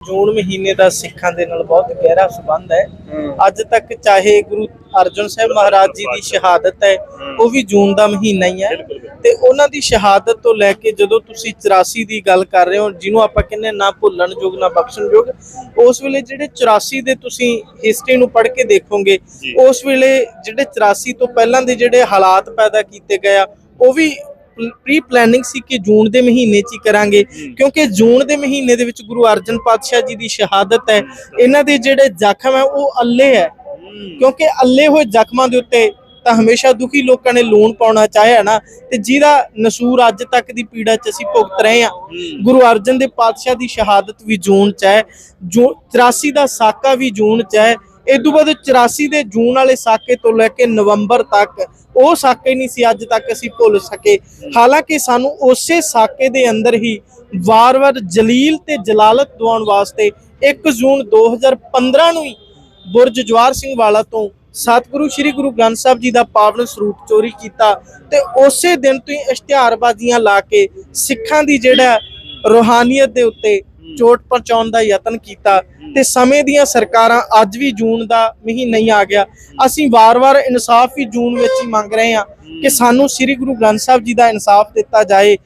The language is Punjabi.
ਜੂਨ ਮਹੀਨੇ ਦਾ ਸਿੱਖਾਂ ਦੇ ਨਾਲ ਬਹੁਤ ਗਹਿਰਾ ਸੰਬੰਧ ਹੈ। ਅੱਜ ਤੱਕ ਚਾਹੇ ਗੁਰੂ ਅਰਜਨ ਸਾਹਿਬ ਮਹਾਰਾਜ ਜੀ ਦੀ ਸ਼ਹਾਦਤ ਹੈ ਉਹ ਵੀ ਜੂਨ ਦਾ ਮਹੀਨਾ ਹੀ ਹੈ। ਤੇ ਉਹਨਾਂ ਦੀ ਸ਼ਹਾਦਤ ਤੋਂ ਲੈ ਕੇ ਜਦੋਂ ਤੁਸੀਂ 84 ਦੀ ਗੱਲ ਕਰ ਰਹੇ ਹੋ ਜਿਹਨੂੰ ਆਪਾਂ ਕਹਿੰਦੇ ਨਾ ਭੁੱਲਣ ਯੋਗ ਨਾ ਬਖਸ਼ਣ ਯੋਗ ਉਸ ਵੇਲੇ ਜਿਹੜੇ 84 ਦੇ ਤੁਸੀਂ ਹਿਸਟਰੀ ਨੂੰ ਪੜ੍ਹ ਕੇ ਦੇਖੋਗੇ ਉਸ ਵੇਲੇ ਜਿਹੜੇ 84 ਤੋਂ ਪਹਿਲਾਂ ਦੇ ਜਿਹੜੇ ਹਾਲਾਤ ਪੈਦਾ ਕੀਤੇ ਗਏ ਆ ਉਹ ਵੀ ਪ੍ਰੀ ਪਲੈਨਿੰਗ ਸੀ ਕਿ ਜੂਨ ਦੇ ਮਹੀਨੇ 'ਚ ਹੀ ਕਰਾਂਗੇ, ਕਿਉਂਕਿ ਜੂਨ ਦੇ ਮਹੀਨੇ ਦੇ ਵਿੱਚ ਗੁਰੂ ਅਰਜਨ ਪਾਤਸ਼ਾਹ ਜੀ ਦੀ ਸ਼ਹਾਦਤ ਹੈ। ਇਹਨਾਂ ਦੇ ਜਿਹੜੇ ਜ਼ਖਮ ਹੈ, ਉਹ ਅੱਲੇ ਹੈ। ਕਿਉਂਕਿ ਅੱਲੇ ਹੋਏ ਜ਼ਖਮਾਂ ਦੇ ਉੱਤੇ ਤਾਂ ਹਮੇਸ਼ਾ ਦੁਖੀ ਲੋਕਾਂ ਨੇ ਲੂਣ ਪਾਉਣਾ ਚਾਹਿਆ ਨਾ, ਤੇ ਜਿਹਦਾ ਨਸੂਰ ਅੱਜ ਤੱਕ ਦੀ ਪੀੜਾ 'ਚ ਅਸੀਂ ਭੁਗਤ ਰਹੇ ਹਾਂ। ਗੁਰੂ ਅਰਜਨ ਦੇ ਪਾਤਸ਼ਾਹ ਦੀ ਸ਼ਹਾਦਤ ਵੀ ਜੂਨ 'ਚ ਹੈ। ਜੋ 84 ਦਾ ਸਾਕਾ ਵੀ ਜੂਨ 'ਚ ਹੈ। ਇਸ ਤੋਂ ਬਾਅਦ 84 ਦੇ ਜੂਨ ਵਾਲੇ ਸਾਕੇ ਤੋਂ ਲੈ ਕੇ ਨਵੰਬਰ ਤੱਕ, ਉਹ ਸਾਕੇ ਨਹੀਂ ਸੀ ਅੱਜ ਤੱਕ ਅਸੀਂ ਭੁੱਲ ਸਕੇ। ਹਾਲਾਂਕਿ ਸਾਨੂੰ ਉਸੇ ਸਾਕੇ ਦੇ ਅੰਦਰ ਹੀ ਵਾਰ-ਵਾਰ ਜਲੀਲ ਤੇ ਜਲਾਲਤ ਦਿਵਾਉਣ ਵਾਸਤੇ 1 ਜੂਨ 2015 ਨੂੰ ਹੀ ਬੁਰਜ ਜਵਾਰ ਸਿੰਘ ਵਾਲਾ ਤੋਂ ਸਤਿਗੁਰੂ, ਸ੍ਰੀ ਗੁਰੂ ਗ੍ਰੰਥ ਸਾਹਿਬ ਜੀ ਦਾ ਪਾਵਨ ਸਰੂਪ ਚੋਰੀ ਕੀਤਾ ਤੇ ਉਸੇ ਦਿਨ ਤੋਂ ਹੀ ਇਸ਼ਤਿਹਾਰਬਾਜ਼ੀਆਂ ਲਾ ਕੇ ਸਿੱਖਾਂ ਦੀ ਜਿਹੜਾ ਰੋਹਾਨੀਅਤ ਦੇ ਉੱਤੇ ਚੋਟ ਪਹੁੰਚਾਉਣ ਦਾ ਯਤਨ ਕੀਤਾ ਤੇ ਸਮੇਂ ਦੀਆਂ ਸਰਕਾਰਾਂ ਅੱਜ ਵੀ ਜੂਨ ਦਾ ਮਹੀਨਾ ਨਹੀਂ ਆ ਗਿਆ। ਅਸੀਂ ਵਾਰ-ਵਾਰ ਇਨਸਾਫ ਵੀ ਜੂਨ ਵਿੱਚ ਹੀ ਮੰਗ ਰਹੇ ਹਾਂ ਕਿ ਸਾਨੂੰ ਸ੍ਰੀ ਗੁਰੂ ਗ੍ਰੰਥ ਸਾਹਿਬ ਜੀ ਦਾ ਇਨਸਾਫ ਦਿੱਤਾ ਜਾਏ।